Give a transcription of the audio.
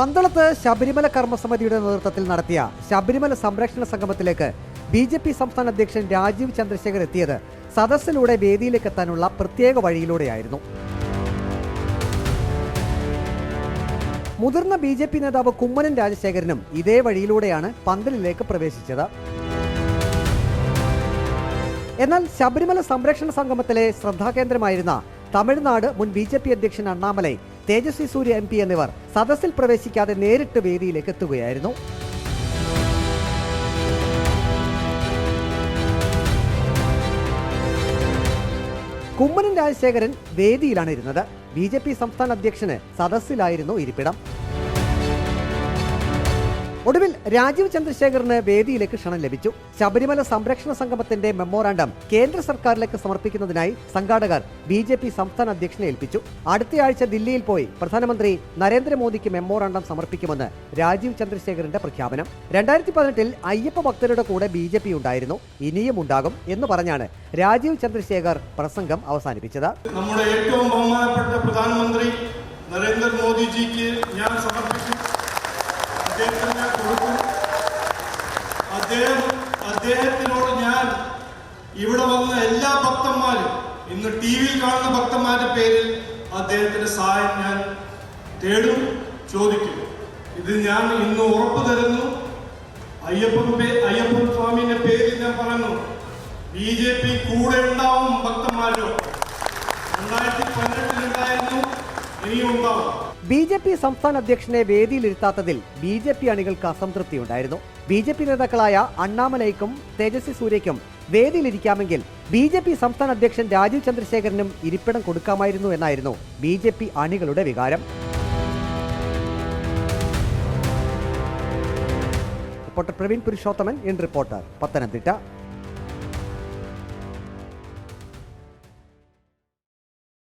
പന്തളത്ത് ശബരിമല കർമ്മസമിതിയുടെ നേതൃത്വത്തിൽ നടത്തിയ ശബരിമല സംരക്ഷണ സംഗമത്തിലേക്ക് ബി ജെ പി സംസ്ഥാന അധ്യക്ഷൻ രാജീവ് ചന്ദ്രശേഖർ എത്തിയത് സദസ്സിലൂടെ വേദിയിലേക്ക് എത്താനുള്ള പ്രത്യേക വഴിയിലൂടെയായിരുന്നു. മുതിർന്ന ബി ജെ പി നേതാവ് കുമ്മനം രാജശേഖരനും ഇതേ വഴിയിലൂടെയാണ് പന്തലിലേക്ക് പ്രവേശിച്ചത്. എന്നാൽ ശബരിമല സംരക്ഷണ സംഗമത്തിലെ ശ്രദ്ധാകേന്ദ്രമായിരുന്ന തമിഴ്നാട് മുൻ ബി അധ്യക്ഷൻ അണ്ണാമലൈ തേജസ്വി സൂര്യ എം എന്നിവർ സദസ്സിൽ പ്രവേശിക്കാതെ നേരിട്ട് വേദിയിലേക്ക് എത്തുകയായിരുന്നു. കുമ്മനം രാജശേഖരൻ വേദിയിലാണ് ഇരുന്നത്. ബി ജെ പി സംസ്ഥാന അധ്യക്ഷന് സദസ്സിലായിരുന്നു ഇരിപ്പിടം. ഒടുവിൽ രാജീവ് ചന്ദ്രശേഖറിന് വേദിയിലേക്ക് ക്ഷണം ലഭിച്ചു. ശബരിമല സംരക്ഷണ സംഗമത്തിന്റെ മെമ്മോറാണ്ടം കേന്ദ്ര സർക്കാരിലേക്ക് സമർപ്പിക്കുന്നതിനായി സംഘാടകർ ബി ജെ പി സംസ്ഥാന അധ്യക്ഷനെ ഏൽപ്പിച്ചു. അടുത്തയാഴ്ച ദില്ലിയിൽ പോയി പ്രധാനമന്ത്രി നരേന്ദ്രമോദിക്ക് മെമ്മോറാണ്ടം സമർപ്പിക്കുമെന്ന് രാജീവ് ചന്ദ്രശേഖറിന്റെ പ്രഖ്യാപനം. രണ്ടായിരത്തി പതിനെട്ടിൽ അയ്യപ്പ ഭക്തരുടെ കൂടെ ബി ജെ പി ഉണ്ടായിരുന്നു. ഇനിയും ഉണ്ടാകും എന്ന് പറഞ്ഞാണ് രാജീവ് ചന്ദ്രശേഖർ പ്രസംഗം അവസാനിപ്പിച്ചത്. നമ്മുടെ ഏറ്റവും ബഹുമാനപ്പെട്ട പ്രധാനമന്ത്രി നരേന്ദ്രമോദിജിക്ക് ഞാൻ സമർപ്പിക്കും അദ്ദേഹത്തിന് കൊടുക്കും അദ്ദേഹം അദ്ദേഹത്തിനോട് ഞാൻ ഇവിടെ വന്ന എല്ലാ ഭക്തന്മാരും ഇന്ന് ടി വിയിൽ കാണുന്ന ഭക്തന്മാരുടെ പേരിൽ അദ്ദേഹത്തിന്റെ സഹായം ഞാൻ തേടും ചോദിക്കും. ഇത് ഞാൻ ഇന്ന് ഉറപ്പു തരുന്നു. അയ്യപ്പൻ അയ്യപ്പൻ സ്വാമിന്റെ പേരിൽ ഞാൻ പറഞ്ഞു ബി ജെ പി കൂടെ ഉണ്ടാവും ഭക്തന്മാരോ? രണ്ടായിരത്തി പതിനെട്ടിലുണ്ടായിരുന്നു ഇനിയും ഉണ്ടാവും. ബി ജെ പി സംസ്ഥാന അധ്യക്ഷനെ വേദിയിലിരുത്താത്തതിൽ ബി ജെ പി അണികൾക്ക് അസംതൃപ്തിയുണ്ടായിരുന്നു. ബി ജെ പി നേതാക്കളായ അണ്ണാമലൈക്കും തേജസ്വി സൂര്യയ്ക്കും വേദിയിലിരിക്കാമെങ്കിൽ ബി ജെ പി സംസ്ഥാന അധ്യക്ഷൻ രാജീവ് ചന്ദ്രശേഖരനും ഇരിപ്പിടം കൊടുക്കാമായിരുന്നു എന്നായിരുന്നു ബി ജെ പി അണികളുടെ വികാരം. Reporter Praveen Purushothaman in reporter Pathanamthitta.